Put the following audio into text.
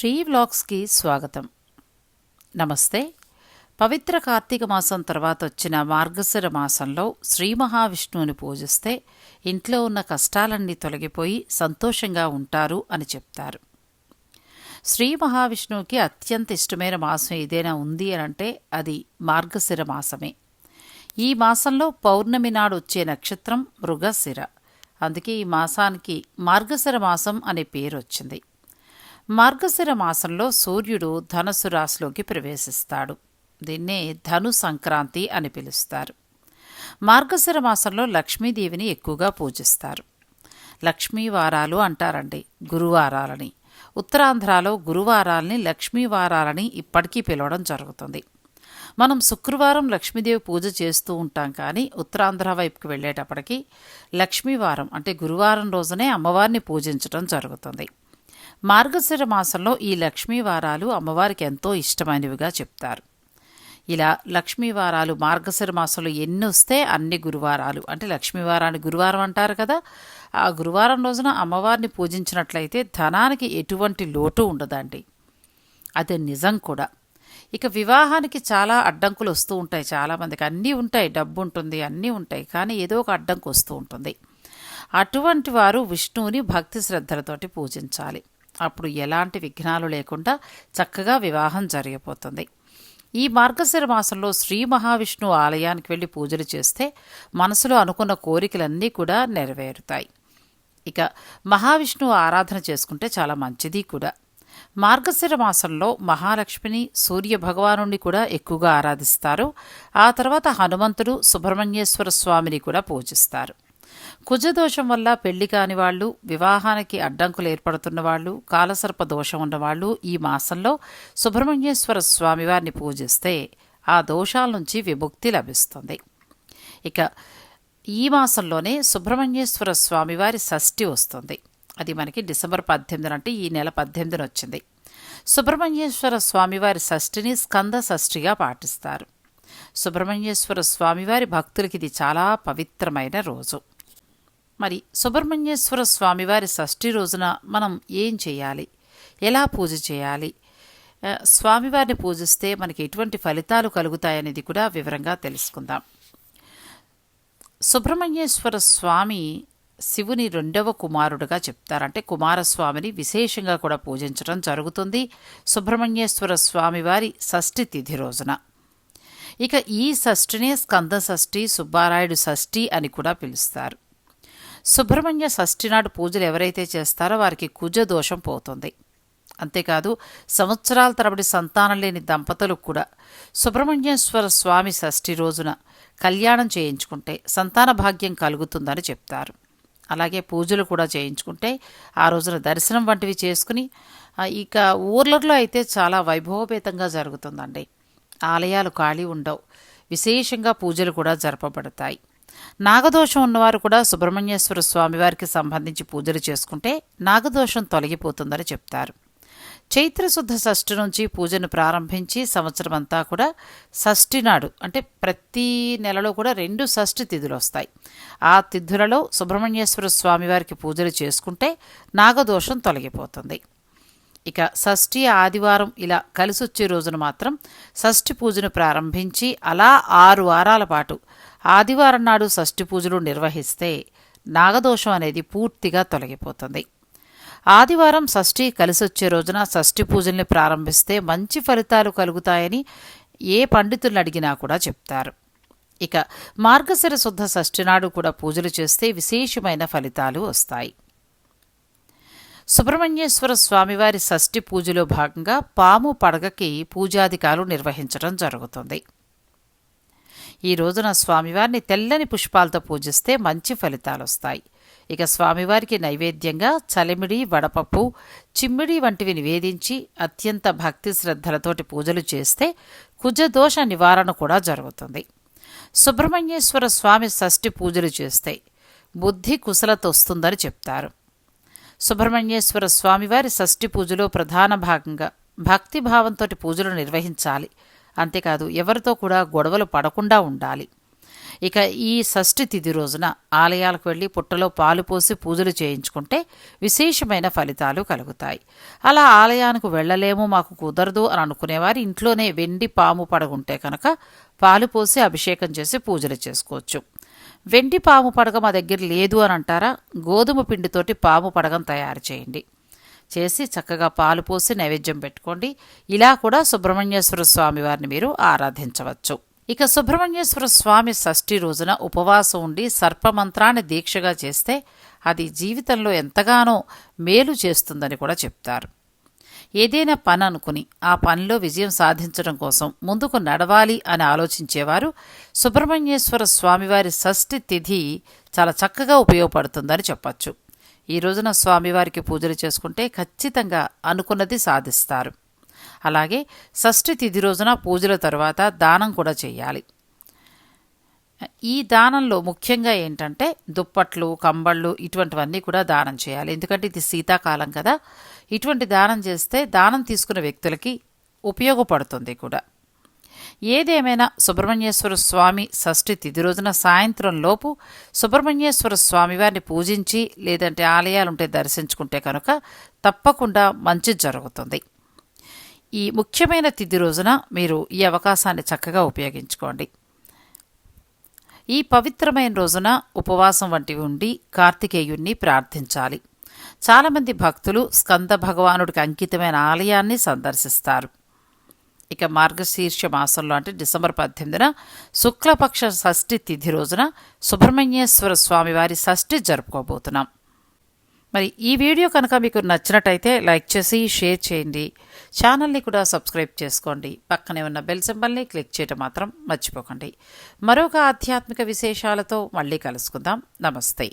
శ్రీ వ్లాగ్స్కి స్వాగతం. నమస్తే. పవిత్ర కార్తీక మాసం తర్వాత వచ్చిన మార్గశిర మాసంలో శ్రీ మహావిష్ణువుని పూజిస్తే ఇంట్లో ఉన్న కష్టాలన్నీ తొలగిపోయి సంతోషంగా ఉంటారు అని చెప్తారు. శ్రీ మహావిష్ణువుకి అత్యంత ఇష్టమైన మాసం ఏదైనా ఉంది అని అంటే అది మార్గశిర మాసమే. ఈ మాసంలో పౌర్ణమి నాడు వచ్చే నక్షత్రం మృగశిర. అందుకే ఈ మాసానికి మార్గశిర మాసం అనే పేరు వచ్చింది. మార్గశిర మాసంలో సూర్యుడు ధనుసు రాశిలోకి ప్రవేశిస్తాడు. దీన్నే ధను సంక్రాంతి అని పిలుస్తారు. మార్గశిర మాసంలో లక్ష్మీదేవిని ఎక్కువగా పూజిస్తారు. లక్ష్మీవారాలు అంటారండి గురువారాలని. ఉత్తరాంధ్రలో గురువారాల్ని లక్ష్మీవారాలని ఇప్పటికీ పిలవడం జరుగుతుంది. మనం శుక్రవారం లక్ష్మీదేవి పూజ చేస్తూ ఉంటాం కానీ ఉత్తరాంధ్ర వైపుకి వెళ్ళేటప్పటికి లక్ష్మీవారం అంటే గురువారం రోజునే అమ్మవారిని పూజించడం జరుగుతుంది. మార్గశిర మాసంలో ఈ లక్ష్మీ వారాలు అమ్మవారికి ఎంతో ఇష్టమైనవిగా చెప్తారు. ఇలా లక్ష్మీ వారాలు మార్గశిర మాసంలో ఎన్ని వస్తే అన్ని గురువారాలు. అంటే లక్ష్మీవారాన్ని గురువారం అంటారు కదా. ఆ గురువారం రోజున అమ్మవారిని పూజించినట్లయితే ధనానికి ఎటువంటి లోటు ఉండదండి. అది నిజం కూడా. ఇక వివాహానికి చాలా అడ్డంకులు వస్తూ ఉంటాయి చాలామందికి. అన్నీ ఉంటాయి. డబ్బు ఉంటుంది అన్నీ ఉంటాయి. కానీ ఏదో ఒక అడ్డంకు వస్తూ ఉంటుంది. అటువంటి వారు విష్ణువుని భక్తి శ్రద్ధలతోటి పూజించాలి. అప్పుడు ఎలాంటి విఘ్నాలు లేకుండా చక్కగా వివాహం జరిగిపోతుంది. ఈ మార్గశిర మాసంలో శ్రీ మహావిష్ణువు ఆలయానికి వెళ్ళి పూజలు చేస్తే మనసులో అనుకున్న కోరికలన్నీ కూడా నెరవేరుతాయి. ఇక మహావిష్ణువు ఆరాధన చేసుకుంటే చాలా మంచిది కూడా. మార్గశిర మాసంలో మహాలక్ష్మిని సూర్య భగవానుని కూడా ఎక్కువగా ఆరాధిస్తారు. ఆ తర్వాత హనుమంతుడు సుబ్రహ్మణ్యేశ్వర స్వామిని కూడా పూజిస్తారు. కుజదోషం వల్ల పెళ్ళి కాని వాళ్ళు వివాహానికి అడ్డంకులు ఏర్పడుతున్న వాళ్ళు కాలసర్ప దోషం ఉన్నవాళ్ళు ఈ మాసంలో సుబ్రహ్మణ్యేశ్వర స్వామివారిని పూజిస్తే ఆ దోషాల నుంచి విముక్తి లభిస్తుంది. ఇక ఈ మాసంలోనే సుబ్రహ్మణ్యేశ్వర స్వామివారి షష్ఠి వస్తుంది. అది మనకి డిసెంబర్ పద్దెనిమిదిన అంటే ఈ నెల పద్దెనిమిదిన వచ్చింది. సుబ్రహ్మణ్యేశ్వర స్వామివారి షష్ఠిని స్కంద షష్ఠిగా పాటిస్తారు. సుబ్రహ్మణ్యేశ్వర స్వామివారి భక్తులకి ఇది చాలా పవిత్రమైన రోజు. మరి సుబ్రహ్మణ్యేశ్వర స్వామివారి షష్ఠి రోజున మనం ఏం చేయాలి? ఎలా పూజ చేయాలి? స్వామివారిని పూజిస్తే మనకి ఎటువంటి ఫలితాలు కలుగుతాయనేది కూడా వివరంగా తెలుసుకుందాం. సుబ్రహ్మణ్యేశ్వర స్వామి శివుని రెండవ కుమారుడుగా చెప్తారంటే కుమారస్వామిని విశేషంగా కూడా పూజించడం జరుగుతుంది సుబ్రహ్మణ్యేశ్వర స్వామివారి షష్ఠి తిథి రోజున. ఇక ఈ షష్ఠినే స్కంద షష్ఠి సుబ్బారాయుడు షష్ఠి అని కూడా పిలుస్తారు. సుబ్రహ్మణ్య షష్ఠి నాడు పూజలు ఎవరైతే చేస్తారో వారికి కుజ దోషం పోతుంది. అంతేకాదు సంవత్సరాల తరబడి సంతానం లేని దంపతులకు కూడా సుబ్రహ్మణ్యేశ్వర స్వామి షష్ఠి రోజున కళ్యాణం చేయించుకుంటే సంతాన భాగ్యం కలుగుతుందని చెప్తారు. అలాగే పూజలు కూడా చేయించుకుంటే ఆ రోజున దర్శనం వంటివి చేసుకుని ఇక ఊర్లలో అయితే చాలా వైభవపేతంగా జరుగుతుందండి. ఆలయాలు ఖాళీ ఉండవు. విశేషంగా పూజలు కూడా జరపబడతాయి. నాగదోషం ఉన్నవారు కూడా సుబ్రహ్మణ్యేశ్వర స్వామివారికి సంబంధించి పూజలు చేసుకుంటే నాగదోషం తొలగిపోతుందని చెప్తారు. చైత్రశుద్ధ షష్ఠి నుంచి పూజను ప్రారంభించి సంవత్సరం అంతా కూడా షష్ఠి నాడు అంటే ప్రతి నెలలో కూడా రెండు షష్ఠి తిథులు వస్తాయి. ఆ తిథులలో సుబ్రహ్మణ్యేశ్వర స్వామివారికి పూజలు చేసుకుంటే నాగదోషం తొలగిపోతుంది. ఇక షష్ఠి ఆదివారం ఇలా కలిసొచ్చే రోజున మాత్రం షష్ఠి పూజను ప్రారంభించి అలా ఆరు వారాల పాటు ఆదివారం నాడు షష్ఠి పూజలు నిర్వహిస్తే నాగదోషం అనేది పూర్తిగా తొలగిపోతుంది. ఆదివారం షష్ఠి కలిసొచ్చే రోజున షష్ఠి పూజల్ని ప్రారంభిస్తే మంచి ఫలితాలు కలుగుతాయని ఏ పండితులను అడిగినా కూడా చెప్తారు. ఇక మార్గశిర శుద్ధ షష్ఠి నాడు కూడా పూజలు చేస్తే విశేషమైన ఫలితాలు వస్తాయి. సుబ్రహ్మణ్యేశ్వర స్వామివారి షష్ఠి పూజలో భాగంగా పాము పడగకి పూజాధికారులు నిర్వహించడం జరుగుతుంది. ఈ రోజున స్వామివారిని తెల్లని పుష్పాలతో పూజిస్తే మంచి ఫలితాలు వస్తాయి. ఇక స్వామివారికి నైవేద్యంగా చలిమిడి వడపప్పు చిమ్మిడి వంటివి నివేదించి అత్యంత భక్తి శ్రద్ధలతోటి పూజలు చేస్తే కుజదోష నివారణ కూడా జరుగుతుంది. సుబ్రహ్మణ్యేశ్వర స్వామి షష్ఠి పూజలు చేస్తే బుద్ధి కుశలత వస్తుందని చెప్తారు. సుబ్రహ్మణ్యేశ్వర స్వామివారి షష్ఠి పూజలో ప్రధాన భాగంగా భక్తిభావంతో పూజలు నిర్వహించాలి. అంతేకాదు ఎవరితో కూడా గొడవలు పడకుండా ఉండాలి. ఇక ఈ షష్ఠి తిథి రోజున ఆలయాలకు వెళ్ళి పుట్టలో పాలు పోసి పూజలు చేయించుకుంటే విశేషమైన ఫలితాలు కలుగుతాయి. అలా ఆలయానికి వెళ్ళలేము మాకు కుదరదు అని అనుకునేవారు. ఇంట్లోనే వెండి పాము పడగుంటే కనుక పాలు పోసి అభిషేకం చేసి పూజలు చేసుకోవచ్చు. వెండి పాము పడగ మా దగ్గర లేదు అని అంటారా? గోధుమ పిండితోటి పాము పడగం తయారు చేయండి. చేసి చక్కగా పాలు పోసి నైవేద్యం పెట్టుకోండి. ఇలా కూడా సుబ్రహ్మణ్యేశ్వర స్వామి వారిని మీరు ఆరాధించవచ్చు. ఇక సుబ్రహ్మణ్యేశ్వర స్వామి షష్ఠి రోజున ఉపవాసం ఉండి సర్పమంత్రాన్ని దీక్షగా చేస్తే అది జీవితంలో ఎంతగానో మేలు చేస్తుందని కూడా చెప్తారు. ఏదైనా పని అనుకుని ఆ పనిలో విజయం సాధించడం కోసం ముందుకు నడవాలి అని ఆలోచించేవారు సుబ్రహ్మణ్యేశ్వర స్వామివారి షష్ఠి తిథి చాలా చక్కగా ఉపయోగపడుతుందని చెప్పచ్చు. ఈ రోజున స్వామివారికి పూజలు చేసుకుంటే ఖచ్చితంగా అనుకున్నది సాధిస్తారు. అలాగే షష్ఠి తిథి రోజున పూజల తర్వాత దానం కూడా చేయాలి. ఈ దానంలో ముఖ్యంగా ఏంటంటే దుప్పట్లు కంబళ్ళు ఇటువంటివన్నీ కూడా దానం చేయాలి. ఎందుకంటే ఇది శీతాకాలం కదా. ఇటువంటి దానం చేస్తే దానం తీసుకున్న వ్యక్తులకి ఉపయోగపడుతుంది కూడా. ఏదేమైనా సుబ్రహ్మణ్యేశ్వర స్వామి షష్ఠి తిథి రోజున సాయంత్రం లోపు సుబ్రహ్మణ్యేశ్వర స్వామి వారిని పూజించి లేదంటే ఆలయాలుంటే దర్శించుకుంటే కనుక తప్పకుండా మంచి జరుగుతుంది. ఈ ముఖ్యమైన తిథి రోజున మీరు ఈ అవకాశాన్ని చక్కగా ఉపయోగించుకోండి. ఈ పవిత్రమైన రోజున ఉపవాసం వంటివి ఉండి కార్తికేయుణ్ణి ప్రార్థించాలి. చాలామంది భక్తులు స్కంద భగవానుడికి అంకితమైన ఆలయాన్ని సందర్శిస్తారు. ఇక మార్గశీర్ష మాసంలో అంటే డిసెంబర్ పద్దెనిమిదిన శుక్లపక్ష షష్ఠి తిథి రోజున సుబ్రహ్మణ్యేశ్వర స్వామివారి షష్ఠి జరుపుకోబోతున్నాం. మరి ఈ వీడియో కనుక మీకు నచ్చినట్టయితే లైక్ చేసి షేర్ చేయండి. ఛానల్ని కూడా సబ్స్క్రైబ్ చేసుకోండి. పక్కనే ఉన్న బెల్ సింబల్ని క్లిక్ చేయడం మాత్రం మర్చిపోకండి. మరొక ఆధ్యాత్మిక విశేషాలతో మళ్ళీ కలుసుకుందాం. నమస్తే.